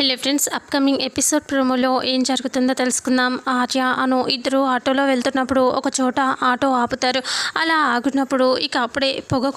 Hello friends upcoming episode ప్రోమోలో ఏం జరుగుతుందో తెలుసుకుందాం. ఆర్య అను ఇద్దరు ఆటోలో వెళ్తున్నప్పుడు ఒక చోట ఆటో ఆపుతారు. అలా ఆగున్నప్పుడు ఇక అప్పుడే పొగ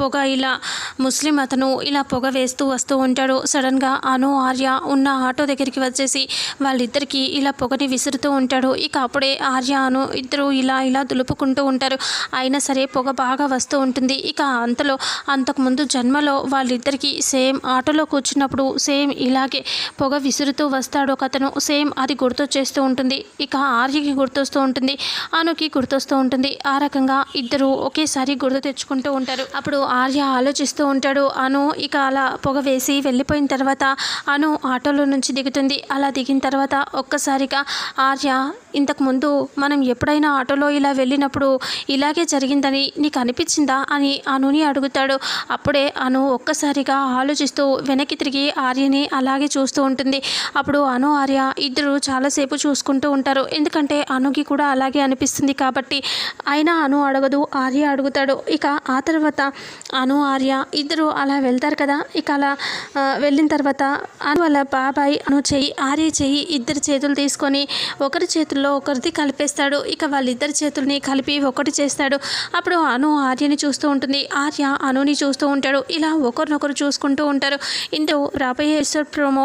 పొగ ఇలా ముస్లిం అతను ఇలా పొగ వేస్తూ వస్తూ ఉంటాడు. సడన్గా అను ఆర్య ఉన్న ఆటో దగ్గరికి వచ్చేసి వాళ్ళిద్దరికీ ఇలా పొగని విసురుతూ ఉంటాడు. ఇక అప్పుడే ఆర్య అను ఇద్దరు ఇలా ఇలా దులుపుకుంటూ ఉంటారు. అయినా సరే పొగ బాగా వస్తూ ఉంటుంది. ఇక అంతలో అంతకుముందు జన్మలో వాళ్ళిద్దరికీ సేమ్ ఆటోలో కూర్చున్నప్పుడు సేమ్ ఇలాగే పొగ విసురుతూ వస్తాడు. ఒక అతను సేమ్ అది గుర్తొచ్చేస్తూ ఉంటుంది. ఇక ఆర్యకి గుర్తొస్తూ ఉంటుంది. అనుకి గుర్తొస్తూ ఉంటుంది. ఆ రకంగా ఇద్దరు ఒకేసారి గుర్తు తెచ్చుకుంటూ ఉంటారు. అప్పుడు ఆర్య ఆలోచిస్తూ ఉంటాడు. అను ఇక అలా పొగ వేసి వెళ్ళిపోయిన తర్వాత అను ఆటోలో నుంచి దిగుతుంది. అలా దిగిన తర్వాత ఒక్కసారిగా ఆర్య ఇంతకుముందు మనం ఎప్పుడైనా ఆటోలో ఇలా వెళ్ళినప్పుడు ఇలాగే జరిగిందని నీకు అనిపించిందా? అని అనుని అడుగుతాడు. అప్పుడే అను ఒక్కసారిగా ఆలోచిస్తూ వెనక్కి తిరిగి ఆర్యని అలాగే చూస్తూ ఉంటుంది. అప్పుడు అను ఆర్య ఇద్దరు చాలాసేపు చూసుకుంటూ ఉంటారు. ఎందుకంటే అనుకి కూడా అలాగే అనిపిస్తుంది కాబట్టి అయినా అను అడగదు ఆర్య అడుగుతాడు. ఇక ఆ తర్వాత అను ఆర్య ఇద్దరు అలా వెళ్తారు కదా. ఇక అలా వెళ్ళిన తర్వాత అను వాళ్ళ బాబాయ్ అను చెయ్యి ఆర్య చెయ్యి ఇద్దరు చేతులు తీసుకొని ఒకరి చేతుల్లో ఒకరిది కలిపేస్తాడు. ఇక వాళ్ళిద్దరి చేతుల్ని కలిపి ఒకటి చేస్తాడు. అప్పుడు అను ఆర్యని చూస్తూ ఉంటుంది. ఆర్య అనుని చూస్తూ ఉంటాడు. ఇలా ఒకరినొకరు చూసుకుంటూ ఉంటారు. ఇందులో రాబోయే ఎపిసోడ్ ప్రోమో